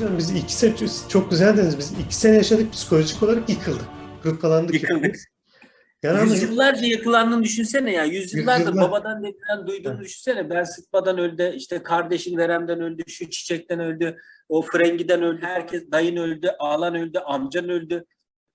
Hocam biz iki sene çok güzel dediniz. Biz iki sene yaşadık psikolojik olarak yıkıldık. Gırtkalandık. Yıkıldık. Yani Yüzyıllarca yakılandığını düşünsene ya. Yüzyıllardır Yüzyıllar. babadan dededen duyduğunu Evet. düşünsene. Ben sıtmadan öldü, işte kardeşin veremden öldü, şu çiçekten öldü, o frengiden öldü, herkes dayın öldü, ağlan öldü, amcan öldü.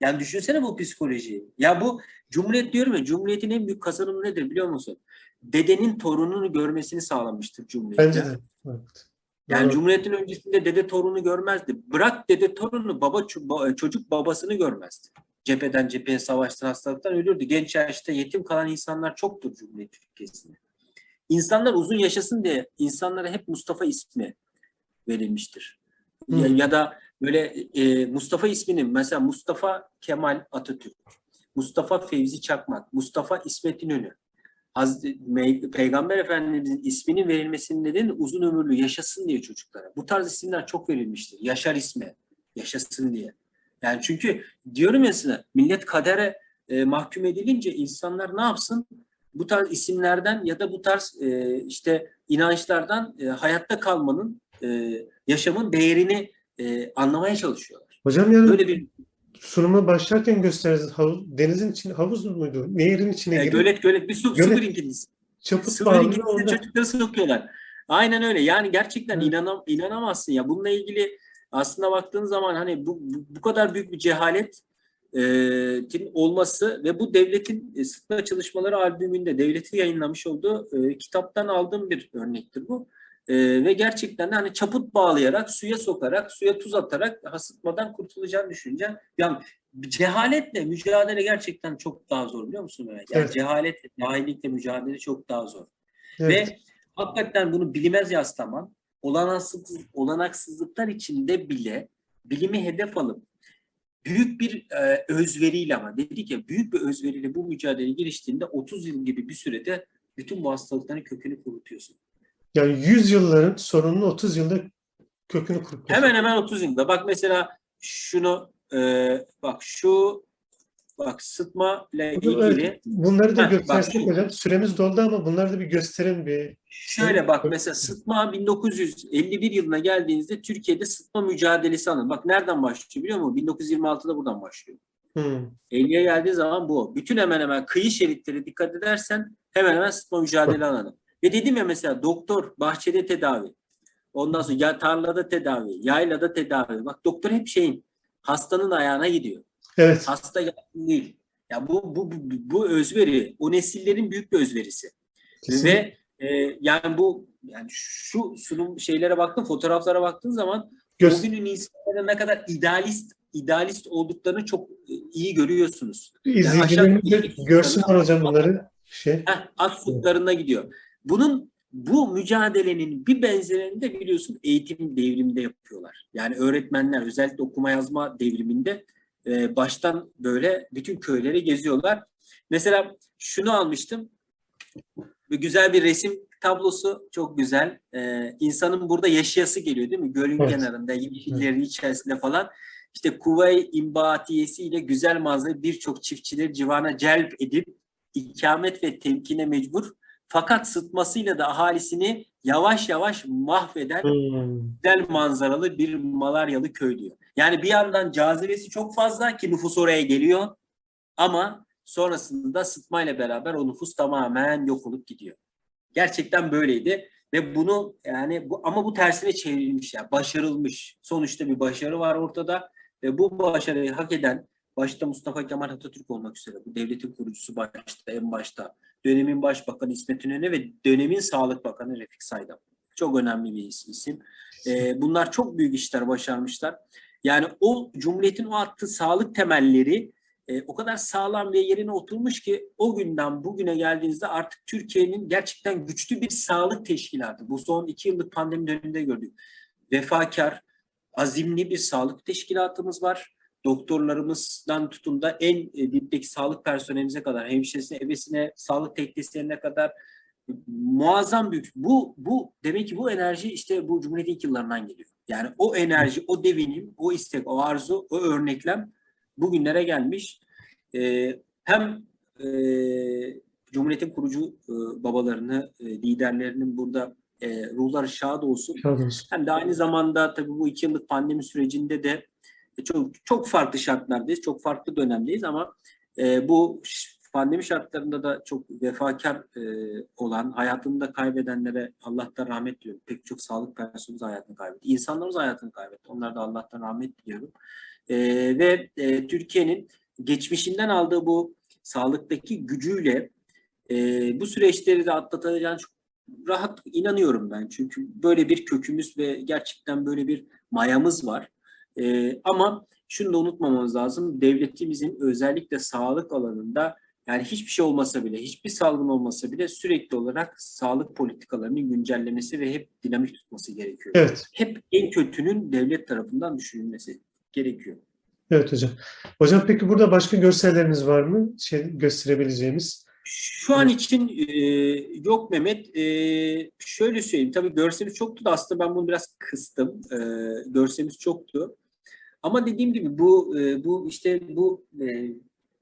Yani düşünsene bu psikolojiyi. Ya bu Cumhuriyet diyorum ya, Cumhuriyet'in en büyük kazanımı nedir biliyor musun? Dedenin torununu görmesini sağlamıştır Cumhuriyet. bence de. Evet. Yani Doğru. Cumhuriyet'in öncesinde dede torunu görmezdi. Bırak dede torunu, baba ço- ba- çocuk babasını görmezdi. Cepheden cepheye savaştan hastalıktan ölürdü. Genç yaşta yetim kalan insanlar çoktur Cumhuriyet Türkiye'sinde. İnsanlar uzun yaşasın diye insanlara hep Mustafa ismi verilmiştir. Ya, Hı. ya da böyle e, Mustafa isminin mesela Mustafa Kemal Atatürk, Mustafa Fevzi Çakmak, Mustafa İsmet İnönü. Me- Peygamber Efendimizin isminin verilmesinin nedeni uzun ömürlü yaşasın diye çocuklara. Bu tarz isimler çok verilmiştir. Yaşar ismi, yaşasın diye. Yani çünkü diyorum ya size millet kadere e, mahkum edilince insanlar ne yapsın? Bu tarz isimlerden ya da bu tarz e, işte inançlardan e, hayatta kalmanın, e, yaşamın değerini e, anlamaya çalışıyorlar. Hocam yani Böyle bir sunuma başlarken gösterdiniz. Havuz, denizin içine havuz muydu? Nehirin içine e, gölet gölet bir su, Gölet. birikintisi. çaput Sıfır orada. çocukları sokuyorlar. Aynen öyle. Yani gerçekten Hı. inanam inanamazsın ya. Bununla ilgili aslında baktığın zaman hani bu, bu, bu kadar büyük bir cehalet e, olması ve bu devletin e, sıtma çalışmaları albümünde devleti yayınlamış olduğu e, kitaptan aldığım bir örnektir bu. E, ve gerçekten de hani çaput bağlayarak, suya sokarak, suya tuz atarak hasıtmadan kurtulacağını düşüneceğim. Yani cehaletle mücadele gerçekten çok daha zor biliyor musun? Yani Evet. cehaletle, cahillikle mücadele çok daha zor. Evet. Ve hakikaten bunu bilimez yaslaman, olanaksız, olanaksızlıklar içinde bile bilimi hedef alıp büyük bir e, özveriyle ama dedik ya büyük bir özveriyle bu mücadele giriştiğinde 30 yıl gibi bir sürede bütün bu hastalıkların kökünü kurutuyorsun. Yani 100 yılların sorununu 30 yılda kökünü kurutuyor. Hemen hemen 30 yılda. Bak mesela şunu e, bak şu bak sıtma ile Hocam, evet, ilgili Bunları da göstersek hocam. Süremiz doldu ama bunları da bir gösterin bir. Şöyle bak mesela sıtma 1951 yılına geldiğinizde Türkiye'de sıtma mücadelesi alın. Bak nereden başlıyor biliyor musun? 1926'da buradan başlıyor. Hmm. 50'ye geldiği zaman bu. Bütün hemen hemen kıyı şeritleri dikkat edersen hemen hemen sıtma mücadele alanı. Ve dedim ya mesela doktor bahçede tedavi. Ondan sonra ya tarlada tedavi, yaylada tedavi. Bak doktor hep şeyin hastanın ayağına gidiyor. Evet. Hasta değil. Ya bu, bu, bu, bu özveri, o nesillerin büyük bir özverisi. kesinlikle. Ve e, yani bu yani şu sunum şeylere baktın, fotoğraflara baktığın zaman Göz- o günün insanların ne kadar idealist idealist olduklarını çok e, iyi görüyorsunuz. İzleyicilerimiz aşağı- görsünler hocam bunları. Şey. Heh, at sütlarına gidiyor. Bunun bu mücadelenin bir benzerini de biliyorsun eğitim devriminde yapıyorlar. Yani öğretmenler özellikle okuma yazma devriminde e, baştan böyle bütün köyleri geziyorlar. Mesela şunu almıştım. Bir güzel bir resim tablosu çok güzel. Ee, insanın burada yaşayası geliyor değil mi? Gölün Evet. kenarında, yeşillerin içerisinde falan. İşte Kuvay imbatiyesi ile güzel manzara birçok çiftçileri civana celp edip ikamet ve temkine mecbur. Fakat sıtmasıyla da ahalisini yavaş yavaş mahveden Hmm. güzel manzaralı bir Malaryalı köy diyor. Yani bir yandan cazibesi çok fazla ki nüfus oraya geliyor ama sonrasında sıtmayla beraber o nüfus tamamen yok olup gidiyor. Gerçekten böyleydi ve bunu yani bu ama bu tersine çevrilmiş ya başarılmış. Sonuçta bir başarı var ortada ve bu başarıyı hak eden başta Mustafa Kemal Atatürk olmak üzere bu devletin kurucusu başta en başta dönemin başbakanı İsmet İnönü ve dönemin Sağlık Bakanı Refik Saydam. Çok önemli bir is- isim. Ee, bunlar çok büyük işler başarmışlar. Yani o Cumhuriyet'in o attığı sağlık temelleri e, o kadar sağlam ve yerine oturmuş ki o günden bugüne geldiğinizde artık Türkiye'nin gerçekten güçlü bir sağlık teşkilatı. Bu son iki yıllık pandemi döneminde gördük. Vefakar, azimli bir sağlık teşkilatımız var. Doktorlarımızdan tutun da en e, dipteki sağlık personelimize kadar, hemşiresine, ebesine, sağlık teknisyenine kadar muazzam büyük. Bu bu demek ki bu enerji işte bu Cumhuriyet'in ilk yıllarından geliyor. Yani o enerji, o devinim, o istek, o arzu, o örneklem bugünlere gelmiş. Ee, hem e, Cumhuriyet'in kurucu e, babalarını, e, liderlerinin burada e, ruhları şad olsun. Sağ olun. Hem de aynı zamanda tabii bu iki yıllık pandemi sürecinde de çok çok farklı şartlardayız, çok farklı dönemdeyiz ama e, bu pandemi şartlarında da çok vefakar e, olan, hayatını da kaybedenlere Allah'tan rahmet diliyorum. Pek çok sağlık personelimiz hayatını kaybetti. İnsanlarımız hayatını kaybetti. Onlara da Allah'tan rahmet diliyorum. E, ve e, Türkiye'nin geçmişinden aldığı bu sağlıktaki gücüyle e, bu süreçleri de atlatacağını çok rahat inanıyorum ben. Çünkü böyle bir kökümüz ve gerçekten böyle bir mayamız var. Ee, ama şunu da unutmamamız lazım. Devletimizin özellikle sağlık alanında yani hiçbir şey olmasa bile, hiçbir salgın olmasa bile sürekli olarak sağlık politikalarının güncellemesi ve hep dinamik tutması gerekiyor. Evet. Hep en kötünün devlet tarafından düşünülmesi gerekiyor. Evet hocam. Hocam peki burada başka görselleriniz var mı? Şey gösterebileceğimiz. Şu an için e, yok Mehmet. E, şöyle söyleyeyim. Tabii görselimiz çoktu da aslında ben bunu biraz kıstım. E, görselimiz çoktu. Ama dediğim gibi bu e, bu işte bu e,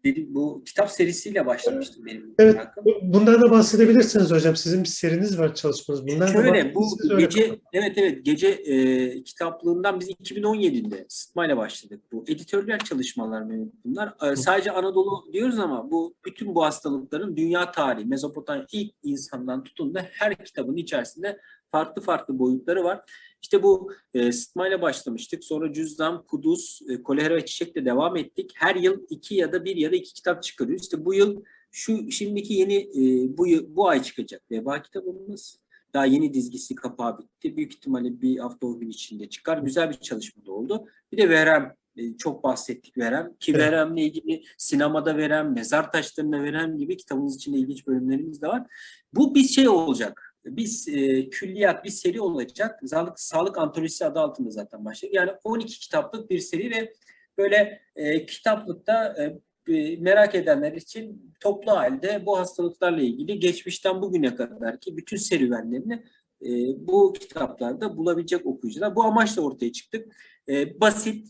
dedim bu kitap serisiyle başlamıştım benim Evet. merakım. Bundan da bahsedebilirsiniz hocam. Sizin bir seriniz var çalışmanız. Bundan da Şöyle bu bahsederseniz öyle gece evet evet gece e, kitaplığından biz 2017'de sıtmayla başladık. Bu editörler çalışmalar bunlar. E, sadece Anadolu diyoruz ama bu bütün bu hastalıkların dünya tarihi, Mezopotamya ilk insandan tutun da her kitabın içerisinde farklı farklı boyutları var. İşte bu e, sıtmayla başlamıştık. Sonra cüzdan, kuduz, e, kolera ve çiçekle devam ettik. Her yıl iki ya da bir ya da iki kitap çıkarıyoruz. İşte bu yıl şu şimdiki yeni e, bu yıl- bu ay çıkacak veba kitabımız. Daha yeni dizgisi kapağı bitti. Büyük ihtimalle bir hafta o gün içinde çıkar. Güzel bir çalışma da oldu. Bir de verem e, çok bahsettik verem ki Evet. veremle ilgili sinemada verem, mezar taşlarına verem gibi kitabımız içinde ilginç bölümlerimiz de var. Bu bir şey olacak. Biz e, külliyat bir seri olacak. Sağlık, sağlık antolojisi adı altında zaten başlayacak. Yani 12 kitaplık bir seri ve böyle e, kitaplıkta e, e, merak edenler için toplu halde bu hastalıklarla ilgili geçmişten bugüne kadar ki bütün serüvenlerini e, bu kitaplarda bulabilecek okuyucular. Bu amaçla ortaya çıktık. E, basit,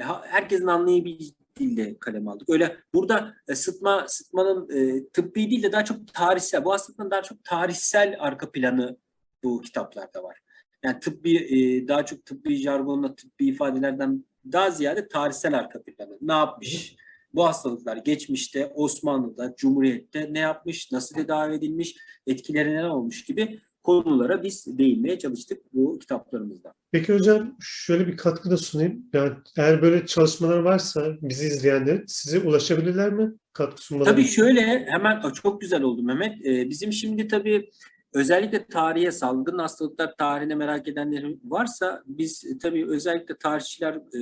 ha- herkesin anlayabileceği dilde kalem aldık. Öyle burada e, sıtma sıtmanın e, tıbbi değil de daha çok tarihsel, bu hastalıkların daha çok tarihsel arka planı bu kitaplarda var. Yani tıbbi e, daha çok tıbbi jargonla tıbbi ifadelerden daha ziyade tarihsel arka planı. Ne yapmış? Bu hastalıklar geçmişte Osmanlı'da, Cumhuriyet'te ne yapmış, nasıl tedavi edilmiş, etkileri neler olmuş gibi konulara biz değinmeye çalıştık bu kitaplarımızda. Peki hocam şöyle bir katkıda sunayım. Yani eğer böyle çalışmalar varsa bizi izleyenler size ulaşabilirler mi? Katkı sunmaları Tabii şöyle hemen çok güzel oldu Mehmet. Ee, bizim şimdi tabii özellikle tarihe, salgın hastalıklar tarihine merak edenler varsa biz e, tabii özellikle tarihçiler e,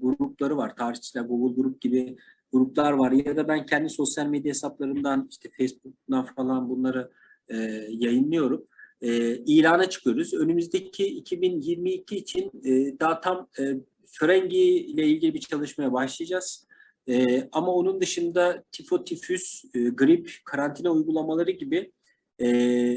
grupları var. Tarihçiler Google Grup gibi gruplar var ya da ben kendi sosyal medya hesaplarımdan işte Facebook'tan falan bunları e, yayınlıyorum. E, ilana çıkıyoruz. Önümüzdeki 2022 için e, daha tam e, Frengi ile ilgili bir çalışmaya başlayacağız. Ee, ama onun dışında tifo, tifüs, e, grip, karantina uygulamaları gibi e,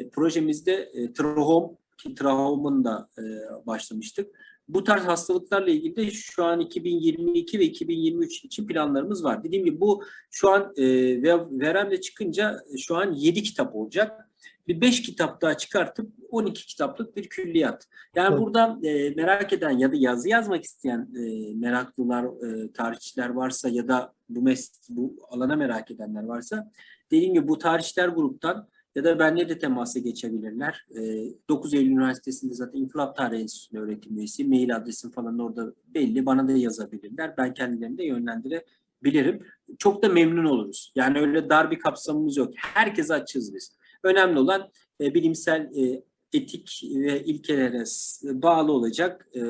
projemizde e, trahom, ki trahom'un da e, başlamıştık. Bu tarz hastalıklarla ilgili de şu an 2022 ve 2023 için planlarımız var. Dediğim gibi bu şu an e, ve veremle çıkınca e, şu an 7 kitap olacak. Bir 5 kitap daha çıkartıp 12 kitaplık bir külliyat. Yani Evet. burada e, merak eden ya da yazı yazmak isteyen e, meraklılar, e, tarihçiler varsa ya da bu mes bu alana merak edenler varsa dediğim gibi bu tarihçiler gruptan ya da benle de temasa geçebilirler. E, 9 Eylül Üniversitesi'nde zaten İnkılap Tarihi Enstitüsü'nde öğretim üyesi. Mail adresim falan orada belli. Bana da yazabilirler. Ben kendilerini de yönlendirebilirim. Çok da memnun oluruz. Yani öyle dar bir kapsamımız yok. Herkese açığız biz. Önemli olan e, bilimsel e, etik ve ilkelere bağlı olacak e,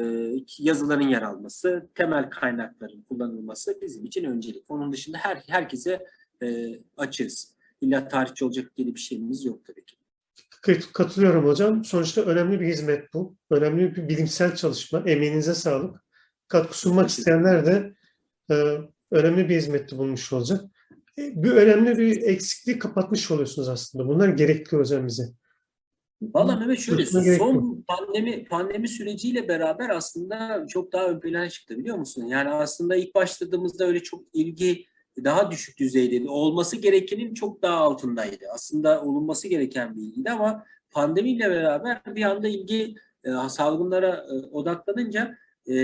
yazıların yer alması, temel kaynakların kullanılması bizim için öncelik. Onun dışında her herkese e, açığız. İlla tarihçi olacak diye bir şeyimiz yok tabii ki. Kat- Katılıyorum hocam. Sonuçta önemli bir hizmet bu. Önemli bir bilimsel çalışma. Emeğinize sağlık. Katkı sunmak isteyenler de e, önemli bir hizmette bulmuş olacak. Bir önemli bir eksikliği kapatmış oluyorsunuz aslında. Bunlar gerekli hocam bize. Vallahi Mehmet şöyle son pandemi pandemi süreciyle beraber aslında çok daha ön plana çıktı biliyor musun? Yani aslında ilk başladığımızda öyle çok ilgi daha düşük düzeydeydi. Olması gerekenin çok daha altındaydı. Aslında olunması gereken bir ilgiydi ama pandemiyle beraber bir anda ilgi e, salgınlara e, odaklanınca e,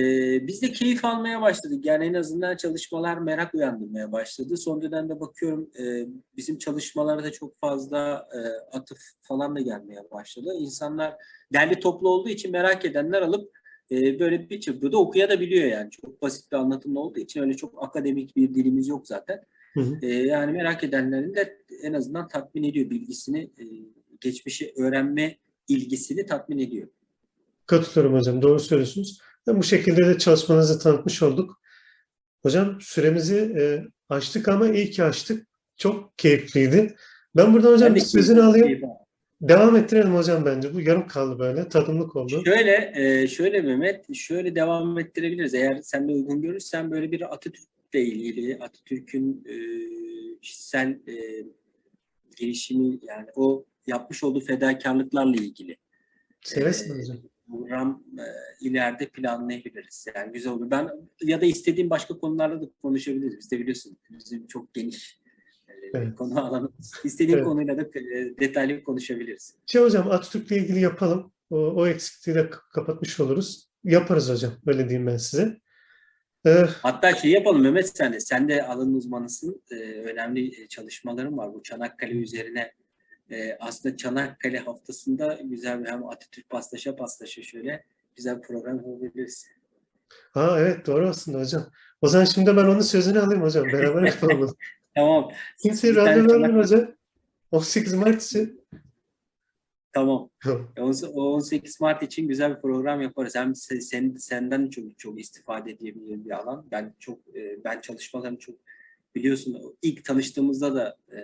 biz de keyif almaya başladık. Yani en azından çalışmalar merak uyandırmaya başladı. Son dönemde bakıyorum e, bizim çalışmalarda çok fazla e, atıf falan da gelmeye başladı. İnsanlar derli toplu olduğu için merak edenler alıp e, böyle bir çırpıda okuyabiliyor yani. Çok basit bir anlatımda olduğu için öyle çok akademik bir dilimiz yok zaten. Hı hı. E, yani merak edenlerin de en azından tatmin ediyor bilgisini, e, geçmişi öğrenme ilgisini tatmin ediyor. Katılıyorum hocam. Doğru söylüyorsunuz. Bu şekilde de çalışmanızı tanıtmış olduk. Hocam süremizi e, açtık ama iyi ki açtık. Çok keyifliydi. Ben buradan hocam bir sözünü alayım. Devam ettirelim hocam bence. Bu yarım kaldı böyle. Tadımlık oldu. Şöyle, e, şöyle Mehmet, şöyle devam ettirebiliriz. Eğer sen de uygun görürsen böyle bir Atatürk'le ilgili, Atatürk'ün e, kişisel e, gelişimi yani o yapmış olduğu fedakarlıklarla ilgili Seversin e, hocam. Program e, ileride planlayabiliriz. Yani güzel olur. Ben ya da istediğim başka konularla da konuşabiliriz. Biz de biliyorsun bizim çok geniş e, Evet. konu alanımız. İstediğim Evet. konuyla da e, detaylı konuşabiliriz. Şey hocam Atatürk'le ilgili yapalım. O, o eksikliği de k- kapatmış oluruz. Yaparız hocam. Öyle diyeyim ben size. Ee, Hatta şey yapalım Mehmet sen de. Sen de alanın uzmanısın. Ee, önemli e, çalışmaların var bu Çanakkale üzerine. Ee, aslında Çanakkale haftasında güzel bir hem Atatürk paslaşa paslaşa şöyle güzel bir program yapabiliriz. ha evet doğru aslında hocam. O zaman şimdi ben onun sözünü alayım hocam. Beraber yapalım. Tamam. Vermeyin Çanakkale- hocam. 18 Mart için. Tamam. E, on- O 18 Mart için güzel bir program yaparız. Hem se- sen, senden çok çok istifade edebileceğim bir alan. Ben çok e, ben çalışmalarını çok biliyorsun ilk tanıştığımızda da e,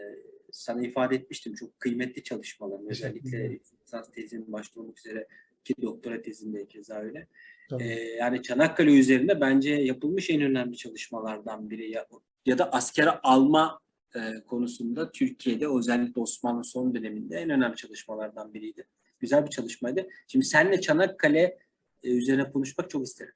sana ifade etmiştim. Çok kıymetli çalışmalarım. Teşekkür Özellikle lisans tezinin başta olmak üzere ki doktora tezinde keza öyle. Tamam. E, yani Çanakkale üzerinde bence yapılmış en önemli çalışmalardan biri ya, ya da askere alma e, konusunda Türkiye'de özellikle Osmanlı son döneminde en önemli çalışmalardan biriydi. Güzel bir çalışmaydı. Şimdi seninle Çanakkale e, üzerine konuşmak çok isterim.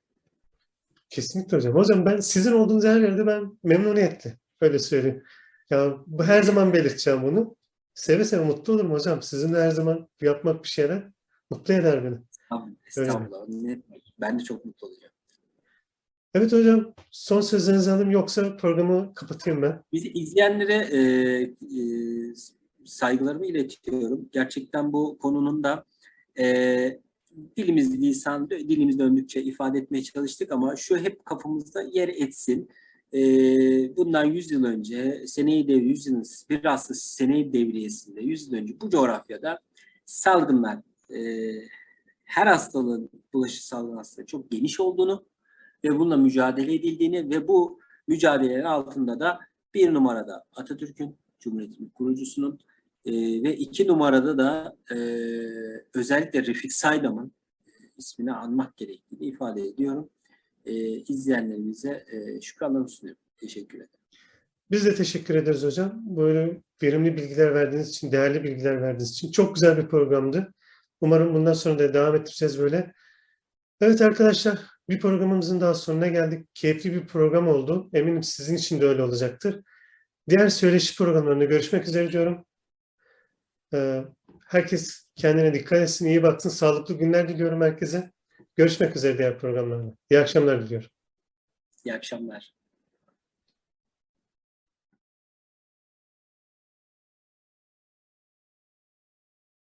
Kesinlikle hocam. Hocam ben sizin olduğunuz her yerde ben memnuniyetle. Öyle söyleyeyim. Ya bu her zaman belirteceğim bunu. Seve seve mutlu olurum hocam. Sizinle her zaman yapmak bir şeyler mutlu eder beni. Tamam, estağfurullah. Ben de çok mutlu olacağım. Evet hocam. Son sözlerinizi alayım yoksa programı kapatayım ben. Bizi izleyenlere e, e, saygılarımı iletiyorum. Gerçekten bu konunun da e, dilimiz lisan dilimiz döndükçe ifade etmeye çalıştık ama şu hep kafamızda yer etsin. E, bundan 100 yıl önce seneyi devri 100 yılın biraz seneyi devriyesinde 100 yıl önce bu coğrafyada salgınlar e, her hastalığın bulaşı salgın hastalığı çok geniş olduğunu ve bununla mücadele edildiğini ve bu mücadelelerin altında da bir numarada Atatürk'ün Cumhuriyet'in kurucusunun e, ve iki numarada da e, özellikle Refik Saydam'ın ismini anmak gerektiğini ifade ediyorum. E, izleyenlerimize e, şükranlarımı sunuyorum. Teşekkür ederim. Biz de teşekkür ederiz hocam. Böyle verimli bilgiler verdiğiniz için, değerli bilgiler verdiğiniz için. Çok güzel bir programdı. Umarım bundan sonra da devam ettireceğiz böyle. Evet arkadaşlar, bir programımızın daha sonuna geldik. Keyifli bir program oldu. Eminim sizin için de öyle olacaktır. Diğer söyleşi programlarında görüşmek üzere diyorum. Ee, Herkes kendine dikkat etsin, iyi baksın. Sağlıklı günler diliyorum herkese. Görüşmek üzere diğer programlarda. İyi akşamlar diliyorum. İyi akşamlar.